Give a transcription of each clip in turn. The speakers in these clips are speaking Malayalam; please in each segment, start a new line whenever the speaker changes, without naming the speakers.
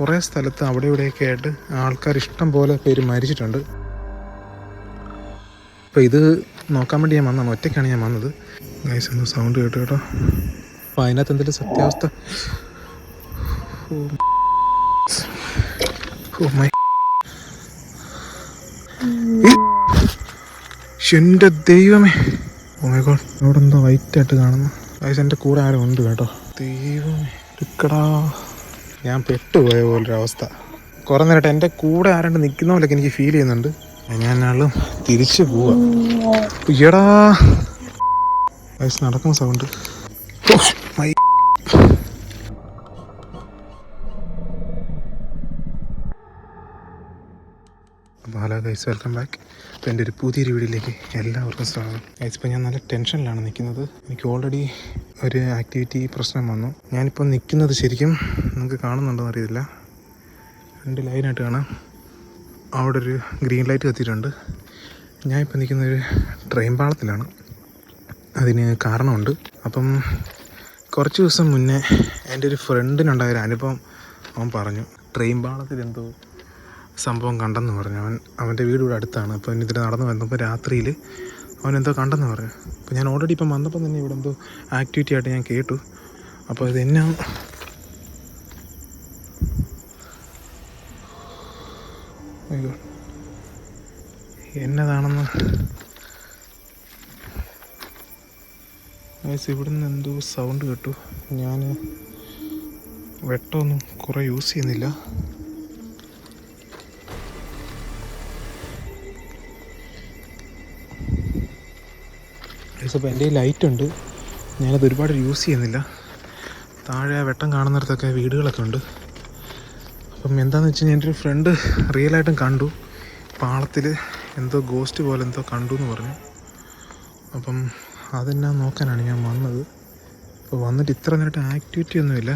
കുറേ സ്ഥലത്ത് അവിടെ ഇവിടെയൊക്കെ ആയിട്ട് ആൾക്കാർ ഇഷ്ടം പോലെ പേര് മരിച്ചിട്ടുണ്ട്. അപ്പോൾ ഇത് നോക്കാൻ വേണ്ടി ഞാൻ വന്നതാണ്. ഒറ്റയ്ക്കാണ് ഞാൻ വന്നത്. ഗൈസ് എന്തോ സൗണ്ട് കേട്ടു കേട്ടോ. അപ്പോൾ അതിനകത്ത് എന്തെങ്കിലും സത്യാവസ്ഥ? എന്റെ ദൈവമേ. ഓ ഗോഡ് അവിടെ എന്തോ വൈറ്റായിട്ട് കാണുന്നു. ഗൈസ് എന്റെ കൂടെ ആരും ഉണ്ട് കേട്ടോ. ദൈവമേ എടുക്കടാ. ഞാൻ പെട്ടുപോയ പോലൊരവസ്ഥ. കുറേ നേരമായിട്ട് എന്റെ കൂടെ ആരാണ്ട് നിൽക്കുന്ന പോലെയൊക്കെ എനിക്ക് ഫീൽ ചെയ്യുന്നുണ്ട്. ഞാൻ ആളും തിരിച്ചു പോവാ. വയസ്സ് നടക്കുന്ന sound hello guys welcome back അപ്പോൾ എന്റെ ഒരു പുതിയൊരു വീഡിയോയിലേക്ക് എല്ലാവർക്കും സ്വാഗതം. ഇപ്പോൾ ഞാൻ നല്ല ടെൻഷനിലാണ് നിൽക്കുന്നത്. എനിക്ക് ഓൾറെഡി ഒരു ആക്ടിവിറ്റി പ്രശ്നം വന്നു. ഞാനിപ്പോൾ നിൽക്കുന്നത് ശരിക്കും നിങ്ങൾക്ക് കാണുന്നുണ്ടോ അറിയില്ല രണ്ട് ലൈനായിട്ട് കാണാം. അവിടെ ഒരു ഗ്രീൻ ലൈറ്റ് കത്തിയിട്ടുണ്ട്. ഞാനിപ്പോൾ നിൽക്കുന്ന ഒരു ട്രെയിൻ പാളത്തിലാണ്. അതിന് കാരണമുണ്ട്. അപ്പം കുറച്ച് ദിവസം മുന്നേ എന്റെ ഒരു ഫ്രണ്ടിനുണ്ടായ ഒരു അനുഭവം അവൻ പറഞ്ഞു. ട്രെയിൻ പാളത്തിൽ എന്തോ സംഭവം കണ്ടെന്ന് പറഞ്ഞു. അവൻ അവന്റെ വീട് ഇവിടെ അടുത്താണ്. അപ്പോൾ ഇതിൽ നടന്നു വന്നപ്പോൾ രാത്രിയിൽ അവൻ എന്തോ കണ്ടെന്ന് പറഞ്ഞു. അപ്പോൾ ഞാൻ ഓൾറെഡി ഇപ്പം വന്നപ്പോൾ തന്നെ ഇവിടെ എന്തോ ആക്ടിവിറ്റി ആയിട്ട് ഞാൻ കേട്ടു. അപ്പോൾ ഇത് എന്നാ? എന്നതാണെന്ന്? ഇവിടെ നിന്ന് എന്തോ സൗണ്ട് കേട്ടു. ഞാൻ വെട്ടമൊന്നും കുറേ യൂസ് ചെയ്യുന്നില്ല. അപ്പോൾ എന്റെ ലൈറ്റ് ഉണ്ട്. ഞാനത് ഒരുപാട് യൂസ് ചെയ്യുന്നില്ല. താഴെ വെട്ടം കാണുന്നിടത്തൊക്കെ വീടുകളൊക്കെ ഉണ്ട്. അപ്പം എന്താണെന്ന് വെച്ച് കഴിഞ്ഞാൽ എന്റെ ഒരു ഫ്രണ്ട് റിയലായിട്ടും കണ്ടു. പാളത്തിൽ എന്തോ ഗോസ്റ്റ് പോലെ എന്തോ കണ്ടു എന്ന് പറഞ്ഞു. അപ്പം അതെല്ലാം നോക്കാനാണ് ഞാൻ വന്നത്. അപ്പോൾ വന്നിട്ട് ഇത്ര നേരിട്ട് ആക്ടിവിറ്റി ഒന്നുമില്ല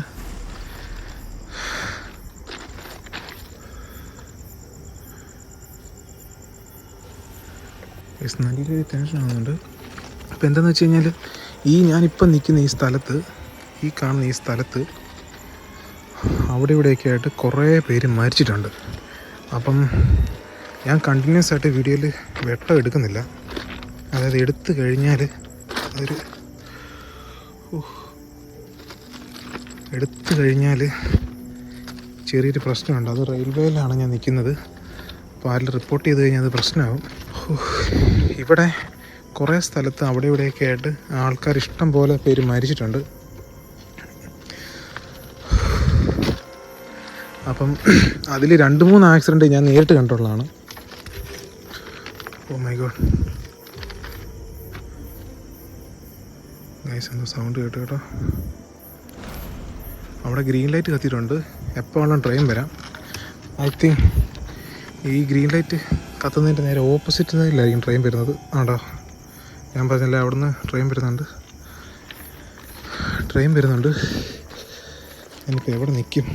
നല്ലൊരു ടെൻഷൻ ആവുന്നുണ്ട്. അപ്പോൾ എന്താണെന്ന് വെച്ച് കഴിഞ്ഞാൽ ഈ ഞാനിപ്പം നിൽക്കുന്ന ഈ സ്ഥലത്ത് ഈ കാണുന്ന ഈ സ്ഥലത്ത് അവിടെ ഇവിടെയൊക്കെ ആയിട്ട് കുറേ പേര് മരിച്ചിട്ടുണ്ട്. അപ്പം ഞാൻ കണ്ടിന്യൂസ് ആയിട്ട് വീഡിയോയിൽ വെട്ടം എടുക്കുന്നില്ല. അതായത് എടുത്തു കഴിഞ്ഞാൽ അതൊരു എടുത്തു കഴിഞ്ഞാൽ ചെറിയൊരു പ്രശ്നമുണ്ട്. അത് റെയിൽവേയിലാണ് ഞാൻ നിൽക്കുന്നത് അപ്പോൾ ആരിൽ റിപ്പോർട്ട് ചെയ്ത് കഴിഞ്ഞാൽ അത് പ്രശ്നമാകും ഇവിടെ കുറേ സ്ഥലത്ത് അവിടെ ഇവിടെയൊക്കെ ആയിട്ട് ആൾക്കാർ ഇഷ്ടം പോലെ പേര് മരിച്ചിട്ടുണ്ട്. അപ്പം അതിൽ രണ്ട് മൂന്ന് ആക്സിഡന്റ് ഞാൻ നേരിട്ട് കണ്ടുള്ളതാണ്. ഓ മൈ ഗോഡ് നൈസ് എന്തോ സൗണ്ട് കേട്ടോ കേട്ടോ. അവിടെ ഗ്രീൻ ലൈറ്റ് കത്തിയിട്ടുണ്ട്. എപ്പോൾ വേണം ട്രെയിൻ വരാം. ഐ തിങ്ക് ഈ ഗ്രീൻ ലൈറ്റ് കത്തുന്നതിന്റെ നേരെ ഓപ്പോസിറ്റ് സൈഡിലായിരിക്കും ട്രെയിൻ വരുന്നത്. ആണ്ടോ ഞാൻ പറഞ്ഞില്ല അവിടുന്ന് ട്രെയിൻ വരുന്നുണ്ട്. ട്രെയിൻ വരുന്നുണ്ട്. എനിക്ക് എവിടെ നിൽക്കും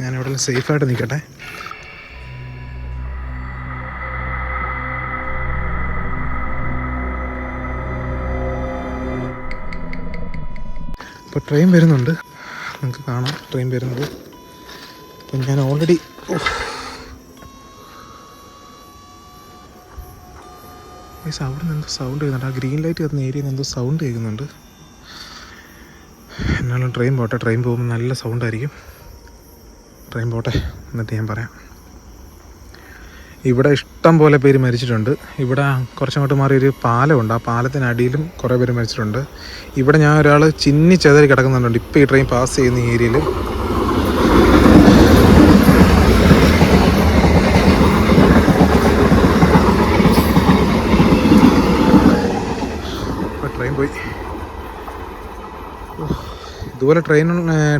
ഞാൻ എവിടെ സേഫായിട്ട് നിൽക്കട്ടെ അപ്പോൾ ട്രെയിൻ വരുന്നുണ്ട്. നിങ്ങൾക്ക് കാണാം ട്രെയിൻ വരുന്നത്. അപ്പം ഞാൻ ഓൾറെഡി ഗൈസ് അവിടെ നിന്ന് എന്തോ സൗണ്ട് കേൾക്കുന്നുണ്ട് ആ ഗ്രീൻ ലൈറ്റ് കത്തുന്ന ഏരിയയിൽ നിന്ന് എന്തോ സൗണ്ട് കേൾക്കുന്നുണ്ട്. എന്നാലും ട്രെയിൻ പോട്ടെ ട്രെയിൻ പോകുമ്പോൾ നല്ല സൗണ്ട് ആയിരിക്കും. ട്രെയിൻ പോട്ടെ എന്നിട്ട് ഞാൻ പറയാം. ഇവിടെ ഇഷ്ടം പോലെ പേര് മരിച്ചിട്ടുണ്ട്. ഇവിടെ കുറച്ചങ്ങോട്ട് മാറി ഒരു പാലമുണ്ട്. ആ പാലത്തിനടിയിലും കുറേ പേര് മരിച്ചിട്ടുണ്ട്. ഇവിടെ ഞാൻ ഒരാൾ ചിന്നി ചെതറി കിടക്കുന്നുണ്ട്. ഇപ്പോൾ ഈ ട്രെയിൻ പാസ് ചെയ്യുന്ന ഏരിയയിൽ ട്രെയിൻ പോയി. ഇതുപോലെ ട്രെയിൻ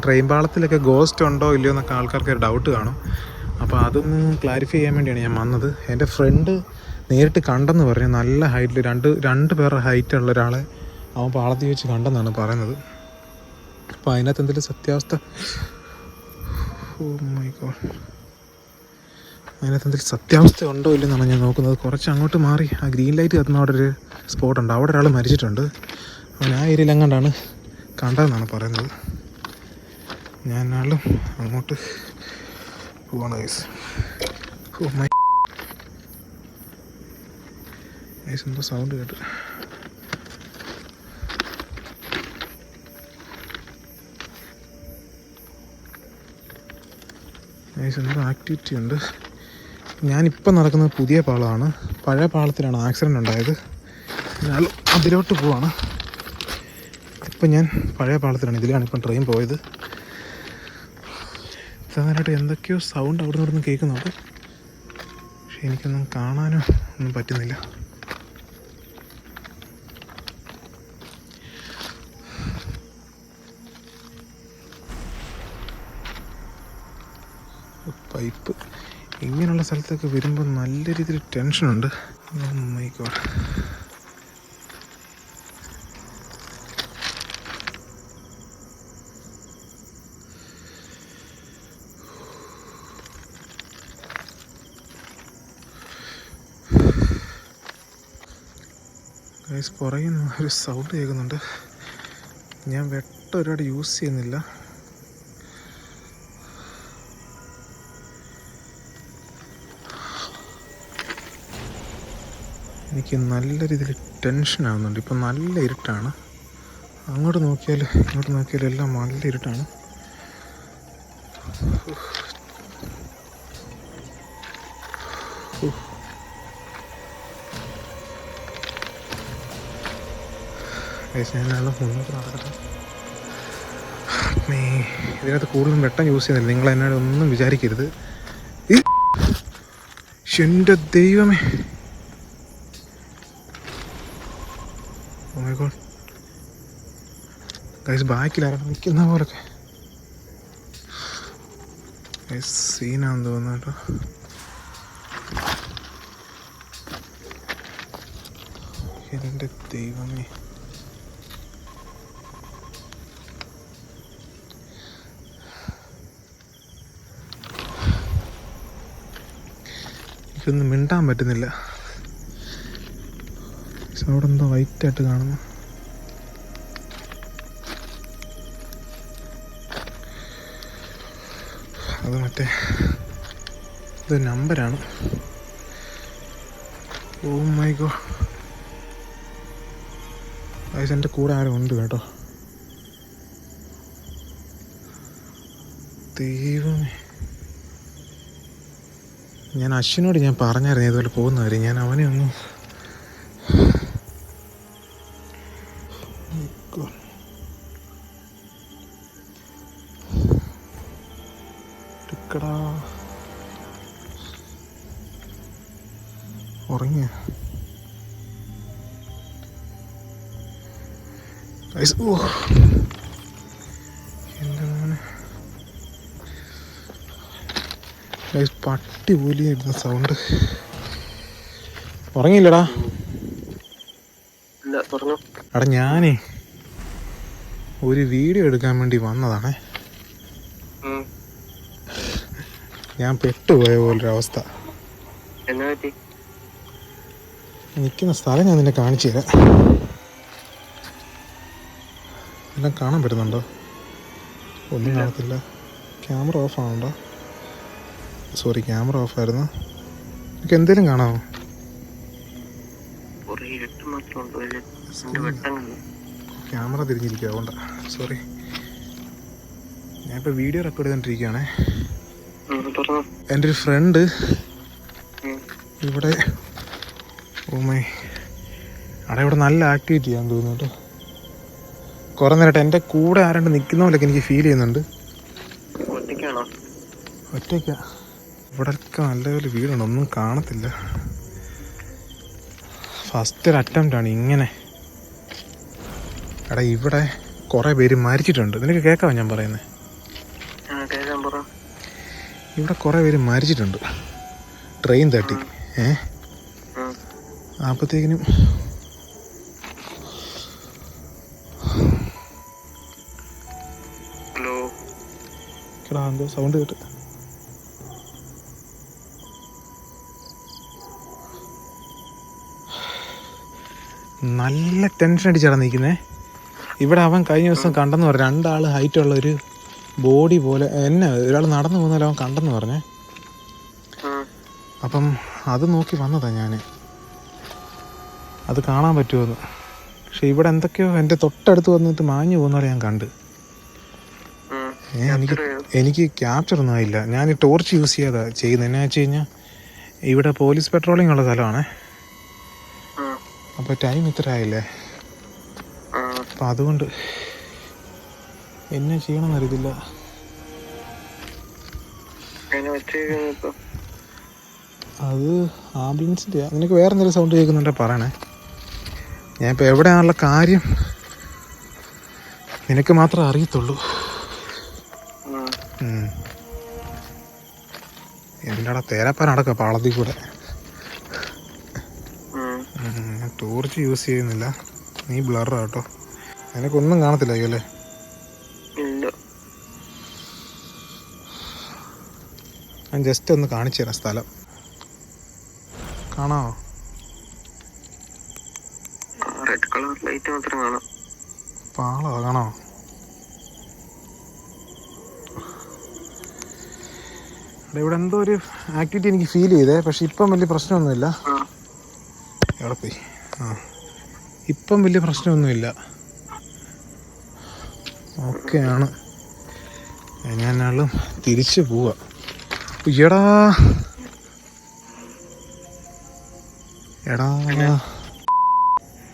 ട്രെയിൻ പാളത്തിലൊക്കെ ഗോസ്റ്റ് ഉണ്ടോ ഇല്ലയോ എന്നൊക്കെ ആൾക്കാർക്ക് ഒരു ഡൗട്ട് കാണും. അപ്പോൾ അതൊന്ന് ക്ലാരിഫൈ ചെയ്യാൻ വേണ്ടിയാണ് ഞാൻ വന്നത്. എന്റെ ഫ്രണ്ട് നേരിട്ട് കണ്ടെന്ന് പറഞ്ഞു. നല്ല ഹൈറ്റിൽ രണ്ട് രണ്ട് പേരുടെ ഹൈറ്റ് ഉള്ള ഒരാളെ അവൻ പാളത്തിൽ വെച്ച് കണ്ടെന്നാണ് പറയുന്നത്. അപ്പോൾ അതിനകത്ത് എന്തെങ്കിലും സത്യാവസ്ഥ? Oh my god. അതിനകത്ത് സത്യാവസ്ഥ ഉണ്ടോ ഇല്ലെന്നാണ് ഞാൻ നോക്കുന്നത്. കുറച്ച് അങ്ങോട്ട് മാറി. ആ ഗ്രീൻ ലൈറ്റ് കത്തുന്ന അവിടെ ഒരു സ്പോട്ടുണ്ട് അവിടെ ഒരാൾ മരിച്ചിട്ടുണ്ട്. അവൻ ആ ഏരിയയിൽ എങ്ങാണ്ടാണ് കണ്ടതെന്നാണ് പറയുന്നത്. ഞാൻ ആളും അങ്ങോട്ട് പോവാണ് ഗൈസ് ഓ മൈ ഗൈസ് എന്തോ സൗണ്ട് കേട്ടു. ഗൈസ് എന്തോ ആക്ടിവിറ്റി ഉണ്ട്. ഞാനിപ്പം നടക്കുന്നത് പുതിയ പാളമാണ് പഴയ പാളത്തിലാണ് ആക്സിഡന്റ് ഉണ്ടായത്. ഞാൻ അതിലോട്ട് പോവാണ്. ഇപ്പം ഞാൻ പഴയ പാളത്തിലാണ് ഇതിലാണ് ഇപ്പം ട്രെയിൻ പോയത്. സാധാരണയായിട്ട് എന്തൊക്കെയോ സൗണ്ട് അവിടെ നിന്ന് കേൾക്കുന്നുണ്ട്. പക്ഷെ എനിക്കൊന്നും കാണാനോ ഒന്നും പറ്റുന്നില്ല. പൈപ്പ്. ഇങ്ങനെയുള്ള സ്ഥലത്തൊക്കെ വരുമ്പോൾ നല്ല രീതിയിൽ ടെൻഷനുണ്ട്. മൈ ഗോഡ് ഗൈസ് പുറകിൽ നിന്ന് ഒരു സൗണ്ട് കേൾക്കുന്നുണ്ട്. ഞാൻ വെട്ട ഒരുപാട് യൂസ് ചെയ്യുന്നില്ല. എനിക്ക് നല്ല രീതിയിൽ ടെൻഷൻ ആവുന്നുണ്ട്. ഇപ്പം നല്ല ഇരുട്ടാണ്. അങ്ങോട്ട് നോക്കിയാൽ ഇങ്ങോട്ട് നോക്കിയാൽ എല്ലാം നല്ല ഇരുട്ടാണ്. ഞാനാണ് മുന്നോട്ട് മേ ഇതിനകത്ത് കൂടുതലും വെട്ടം യൂസ് ചെയ്യുന്നില്ല. നിങ്ങൾ എന്നോട് ഒന്നും വിചാരിക്കരുത്. എന്റെ ദൈവമേ ഓ മൈ ഗോഡ് ഗൈസ് ബാക്കിലാണ് നിൽക്കുന്ന പോലൊക്കെ ഗൈസ് സീനാന്ന് തോന്നുന്നു കേട്ടോ. എന്റെ ദൈവമേ. എനിക്കൊന്നും മിണ്ടാൻ പറ്റുന്നില്ല. അവിടെ എന്തോ വൈറ്റായിട്ട് കാണുന്നു. അത് മറ്റേ ഇത് നമ്പരാണ്. Oh my go. വയസ്സ് എന്റെ കൂടെ ആരും ഉണ്ട് കേട്ടോ. ദൈവമേ. ഞാൻ അശ്വിനോട് ഞാൻ പറഞ്ഞായിരുന്നു ഇതുപോലെ പോകുന്ന കാര്യം. ഞാൻ അവനെ ഒന്നും എടുക്കടാ ഉറങ്ങിയ. ഓ. പട്ടി പോലെയായിരുന്നു സൗണ്ട് ഉറങ്ങിയില്ലടാ. എടാ ഞാനേ ഒരു വീഡിയോ എടുക്കാൻ വേണ്ടി വന്നതാണേ. ഞാൻ പെട്ടുപോയ പോലൊരവസ്ഥ. നിൽക്കുന്ന സ്ഥലം ഞാൻ നിന്നെ കാണിച്ചു തരാം. എല്ലാം കാണാൻ പറ്റുന്നുണ്ടോ? ഒന്നും കാണത്തില്ല. ക്യാമറ ഓഫ് ആണോ സോറി ക്യാമറ ഓഫ് ആയിരുന്നു. എനിക്ക് എന്തേലും കാണാമോ? ക്യാമറ തിരിഞ്ഞിരിക്കുക അതുകൊണ്ടാണ് സോറി ഞാനിപ്പോൾ വീഡിയോ റെക്കോർഡ് ചെയ്തുകൊണ്ടിരിക്കുകയാണേ എന്റെ ഒരു ഫ്രണ്ട്. ഇവിടെ ഓമേ അവിടെ ഇവിടെ നല്ല ആക്ടിവിറ്റി ചെയ്യാൻ തോന്നുന്നു കേട്ടോ. കുറേ നേരമായിട്ട് എന്റെ കൂടെ ആരാണ്ട് നിൽക്കുന്ന പോലെയൊക്കെ എനിക്ക് ഫീൽ ചെയ്യുന്നുണ്ട്. ഒറ്റയ്ക്ക. ഇവിടെയൊക്കെ നല്ലപോലെ വീടുണ്ട് ഒന്നും കാണത്തില്ല. ഫസ്റ്റ് ഒരു അറ്റംപ്റ്റ് ആണ് ഇങ്ങനെ. എടാ ഇവിടെ കുറേ പേര് മരിച്ചിട്ടുണ്ട്. നിനക്ക് കേൾക്കാമോ ഞാൻ പറയുന്നത് ഇവിടെ കുറേ പേര് മരിച്ചിട്ടുണ്ട്. ട്രെയിൻ തട്ടി. ഏ. അപ്പോഴത്തേക്കിനും
ഹലോ
എടാ എന്തോ സൗണ്ട് കേട്ട്. നല്ല ടെൻഷൻ അടിച്ചാണ് നിൽക്കുന്നത് ഇവിടെ അവൻ കഴിഞ്ഞ ദിവസം കണ്ടെന്ന് പറഞ്ഞു രണ്ടാൾ ഹൈറ്റുള്ള ഒരു ബോഡി പോലെ എന്നെ ഒരാൾ നടന്നു പോകുന്നാലും അവൻ കണ്ടെന്ന് പറഞ്ഞേ. അപ്പം അത് നോക്കി വന്നതാ ഞാൻ അത് കാണാൻ പറ്റുമെന്ന്. പക്ഷെ ഇവിടെ എന്തൊക്കെയോ എന്റെ തൊട്ടടുത്ത് വന്നിട്ട് മാഞ്ഞു പോകുന്നവരെ ഞാൻ കണ്ട്. എനിക്ക് എനിക്ക് ക്യാപ്ചർ ഒന്നും ആയില്ല. ഞാൻ ഈ ടോർച്ച് യൂസ് ചെയ്യാതാ ചെയ്യുന്നത് എന്നാ വെച്ച് കഴിഞ്ഞാൽ ഇവിടെ പോലീസ് പെട്രോളിംഗ് ഉള്ള സ്ഥലമാണേ. അപ്പോൾ ടൈം ഇത്ര ആയില്ലേ. അപ്പം അതുകൊണ്ട് എന്നെ ക്ഷീണം അറിയത്തില്ല അത് ആംബുലൻസിന്റെ നിനക്ക് വേറെ എന്തെങ്കിലും സൗണ്ട് കേൾക്കുന്നുണ്ടെ പറയണേ. ഞാൻ ഇപ്പോൾ എവിടെയാണുള്ള കാര്യം നിനക്ക് മാത്രമേ അറിയത്തുള്ളൂ. എന്താടാ അടക്ക പാളത്തിൽ കൂടെ? ടോർച്ച് യൂസ് ചെയ്യുന്നില്ല. നീ ബ്ലർ ആട്ടോ നിനക്കൊന്നും കാണത്തില്ല അല്ലേ? ഞാൻ ജസ്റ്റ് ഒന്ന് കാണിച്ചു തരാം സ്ഥലം. കാണാമോ
റെഡ് കളർ ലൈറ്റ് മാത്രം കാണാം.
പാളോ കാണാമോ ഇവിടെ എന്തോ ഒരു ആക്ടിവിറ്റി എനിക്ക് ഫീൽ ചെയ്തേ പക്ഷെ ഇപ്പം വലിയ പ്രശ്നമൊന്നുമില്ല. എവിടെ പോയി? ആ. ഇപ്പം വലിയ പ്രശ്നമൊന്നുമില്ല. ഓക്കെയാണ് ഞാൻ ആളും തിരിച്ചു പോവാ. എടാ. എടാ.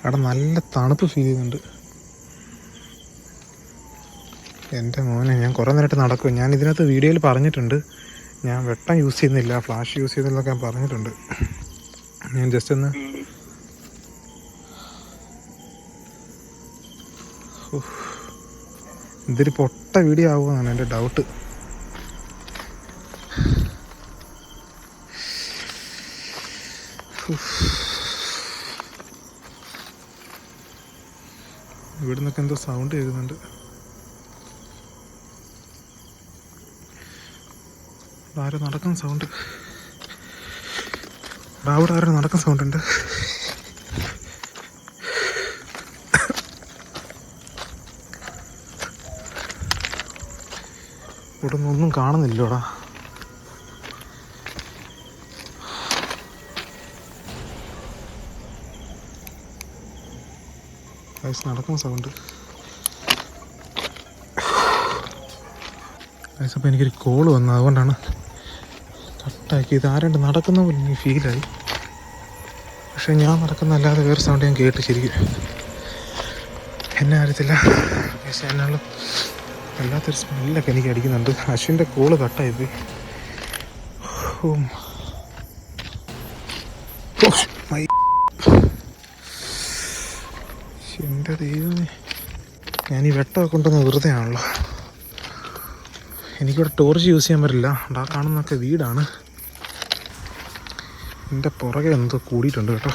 എടാ നല്ല തണുപ്പ് ഫീൽ ചെയ്യുന്നുണ്ട്. എന്റെ മോനെ ഞാൻ കുറേ നേരമായിട്ട് നടക്കും. ഞാൻ ഇതിനകത്ത് വീഡിയോയിൽ പറഞ്ഞിട്ടുണ്ട്. ഞാൻ വെട്ടം യൂസ് ചെയ്യുന്നില്ല. ഫ്ലാഷ് യൂസ് ചെയ്യുന്നില്ലൊക്കെ ഞാൻ പറഞ്ഞിട്ടുണ്ട്. ഞാൻ ജസ്റ്റ് ഒന്ന്. ഇതൊരു പൊട്ട വീഡിയോ ആവുമെന്നാണ് എന്റെ ഡൗട്ട് ഇവിടെ നിന്നൊക്കെ എന്തോ സൗണ്ട് കേൾക്കുന്നുണ്ട്. ആരോ നടക്കുന്ന സൗണ്ട് അവിടെ ആരോ നടക്കുന്ന സൗണ്ട് ഉണ്ട്. ഇവിടെ നിന്നൊന്നും കാണുന്നില്ലോടാ. ഗൈസ് നടക്കുന്ന സൗണ്ട് ഗൈസ് അപ്പോൾ എനിക്കൊരു കോൾ വന്നു. അതുകൊണ്ടാണ് കട്ടാക്കി ഇത് ആരാണ്ട് നടക്കുന്ന പോലെ എനിക്ക് ഫീലായി പക്ഷേ ഞാൻ നടക്കുന്നല്ലാതെ വേറെ സൗണ്ട് ഞാൻ കേട്ട് ശരിക്കും. എന്നെ അറിയത്തില്ല. പക്ഷേ എന്നുള്ള വല്ലാത്തൊരു സ്മെല്ലൊക്കെ എനിക്ക് അടിക്കുന്നുണ്ട്. അശ്വിന്റെ കോൾ കട്ടായത്. Oh, my. എന്റെ ദൈവമേ. ഞാൻ ഈ വെട്ടമൊക്കെ കൊണ്ടുവന്ന വെറുതെ ആണല്ലോ. എനിക്കിവിടെ ടോർച്ച് യൂസ് ചെയ്യാൻ പറ്റില്ല. ആ കാണുന്നൊക്കെ വീടാണ്. എന്റെ പുറകെ എന്തോ കൂടിയിട്ടുണ്ട് കേട്ടോ.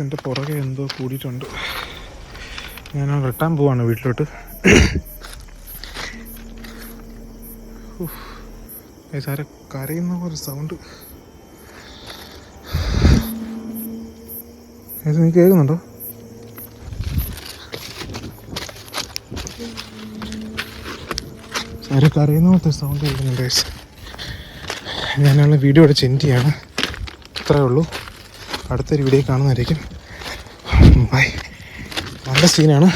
എന്റെ പുറകെ എന്തോ കൂടിയിട്ടുണ്ട്. ഞാൻ വെട്ടാൻ പോവാണ് വീട്ടിലോട്ട്. സാറെ കരയുന്ന പോലെ സൗണ്ട് ഏത് നീ കേൾക്കുന്നുണ്ടോ? സാറ് കരയുന്ന പോലത്തെ സൗണ്ട് കേൾക്കുന്നുണ്ട്. ഞാനുള്ള വീഡിയോ അടച്ച് ചെൻഡ് ചെയ്യാണ്. അത്രേ ഉള്ളൂ. അടുത്തൊരു വീഡിയോ കാണുന്നതായിരിക്കും. ബൈ നല്ല സീനാണ്